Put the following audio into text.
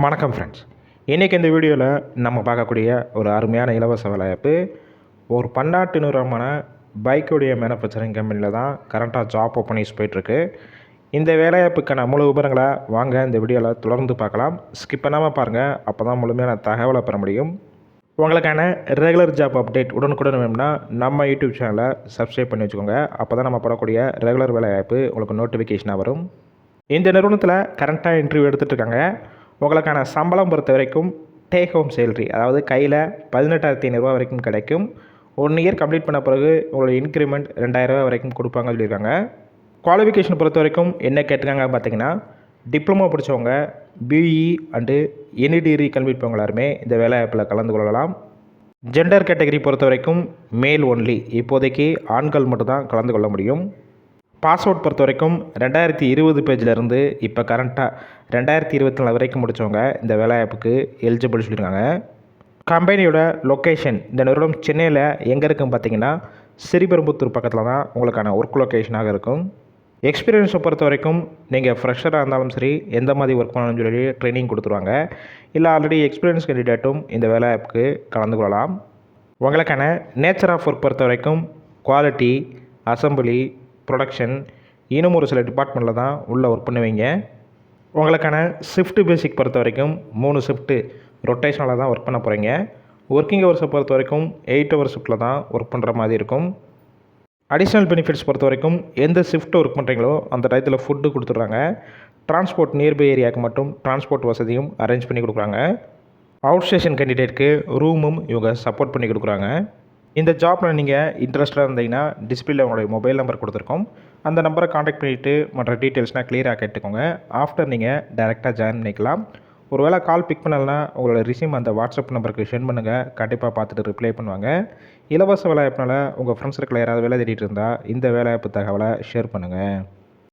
வணக்கம் ஃப்ரெண்ட்ஸ் இன்றைக்கி இந்த வீடியோவில் நம்ம பார்க்கக்கூடிய ஒரு அருமையான இலவச வேலைவாய்ப்பு ஒரு பன்னாட்டு நிறுவனமான பைக்குடைய மேனுஃபேக்சரிங் கம்பெனியில் தான் கரண்ட்டாக ஜாப் ஓப்பனிங்ஸ் போயிட்டுருக்கு. இந்த வேலைவாய்ப்புக்கான முழு விவரங்களை வாங்க இந்த வீடியோவில் தொடர்ந்து பார்க்கலாம். ஸ்கிப் பண்ணாமல் பாருங்கள் அப்போ தான் முழுமையான தகவலை பெற முடியும். உங்களுக்கான ரெகுலர் ஜாப் அப்டேட் உடனுக்குடன் வேணும்னா நம்ம யூடியூப் சேனலை சப்ஸ்கிரைப் பண்ணி வச்சுக்கோங்க. அப்போ தான் நம்ம போடக்கூடிய ரெகுலர் வேலைவாய்ப்பு உங்களுக்கு நோட்டிஃபிகேஷனாக வரும். இந்த நிறுவனத்தில் கரண்ட்டாக இன்டர்வியூ எடுத்துகிட்டு இருக்காங்க. உங்களுக்கான சம்பளம் பொறுத்த வரைக்கும் டேக் ஹோம் சேலரி அதாவது கையில் பதினெட்டாயிரத்தி ஐநூறுரூவா வரைக்கும் கிடைக்கும். ஒன் இயர் கம்ப்ளீட் பண்ண பிறகு உங்களோட இன்க்ரிமெண்ட் ரெண்டாயிரரூவா வரைக்கும் கொடுப்பாங்க சொல்லியிருக்காங்க. குவாலிஃபிகேஷன் பொறுத்த வரைக்கும் என்ன கேட்டிருக்காங்க பார்த்தீங்கன்னா டிப்ளமோ படித்தவங்க BE and any degree complete பண்ணவங்க எல்லாருமே இந்த வேலைவாய்ப்பில் கலந்து கொள்ளலாம். ஜெண்டர் கேட்டகரி பொறுத்த வரைக்கும் மேல் ஒன்லி இப்போதைக்கு ஆண்கள் மட்டும்தான் கலந்து கொள்ள முடியும். பாஸ்வேர்ட் பொறுத்த வரைக்கும் ரெண்டாயிரத்தி இருபது பேஜிலேருந்து இப்போ கரண்ட்டாக ரெண்டாயிரத்தி இருபத்தி நாலு வரைக்கும் முடித்தவங்க இந்த வேலை ஆப்புக்கு எலிஜிபிள் சொல்லியிருக்காங்க கம்பெனியோட லொக்கேஷன் இந்த நிறுவனம் சென்னையில் எங்கே இருக்குன்னு பார்த்தீங்கன்னா ஸ்ரீபெரும்புத்தூர் பக்கத்தில் தான் உங்களுக்கான ஒர்க் லொக்கேஷனாக இருக்கும். எக்ஸ்பீரியன்ஸை பொறுத்த வரைக்கும் நீங்கள் ஃப்ரெஷராக இருந்தாலும் சரி எந்த மாதிரி ஒர்க் பண்ணணும்னு சொல்லி ட்ரைனிங் கொடுத்துருவாங்க. இல்லை ஆல்ரெடி எக்ஸ்பீரியன்ஸ் கேண்டிடேட்டும் இந்த வேலைவாய்ப்புக்கு கலந்து கொள்ளலாம். உங்களுக்கான நேச்சர் ஆஃப் ஒர்க் பொறுத்த வரைக்கும் குவாலிட்டி அசம்பிளி ப்ரொடக்ஷன் இன்னும் ஒரு சில டிபார்ட்மெண்ட்டில் தான் உள்ளே ஒர்க் பண்ணுவீங்க. உங்களுக்கான ஷிஃப்ட் பேசிக் பொறுத்த வரைக்கும் மூணு ஷிஃப்ட்டு ரொட்டேஷனில் தான் ஒர்க் பண்ண போகிறீங்க ஒர்க்கிங் ஹவர்ஸை பொறுத்த வரைக்கும் எயிட் ஹவர் ஷிஃப்ட்டில் தான் ஒர்க் பண்ணுற மாதிரி இருக்கும். அடிஷ்னல் பெனிஃபிட்ஸ் பொறுத்த வரைக்கும் எந்த ஷிஃப்ட் ஒர்க் பண்ணுறீங்களோ அந்த டயத்தில் ஃபுட்டு கொடுத்துட்றாங்க. டிரான்ஸ்போர்ட் நியர்பை ஏரியாவுக்கு மட்டும் டிரான்ஸ்போர்ட் வசதியும் அரேஞ்ச் பண்ணி கொடுக்குறாங்க. அவுட் ஸ்டேஷன் கேண்டிடேட்க்கு ரூமும் இவங்க சப்போர்ட் பண்ணி கொடுக்குறாங்க. இந்த ஜாப்பில் நீங்கள் இன்ட்ரெஸ்ட்டாக இருந்தீங்கன்னா டிஸ்பிளேல உங்களுடைய மொபைல் நம்பர் கொடுத்துருக்கோம். அந்த நம்பரை காண்டாக்ட் பண்ணிவிட்டு மற்ற டீட்டெயில்ஸ்னால் க்ளியராக கேட்டுக்கோங்க. ஆஃப்டர் நீங்கள் டேரெக்டாக ஜாயின் பண்ணிக்கலாம். ஒருவேளை கால் பிக் பண்ணலைன்னா உங்களோட ரிசீம் அந்த வாட்ஸ்அப் நம்பருக்கு சென்ட் பண்ணுங்கள் கண்டிப்பாக பார்த்துட்டு ரிப்ளை பண்ணுவாங்க. இலவச வேலைவாய்ப்புனால உங்கள் ஃப்ரெண்ட்ஸ் சர்க்கிள் யாராவது வேலை தேடிட்டு இருந்தால் இந்த வேலைவாய்ப்பு தகவலை ஷேர் பண்ணுங்கள்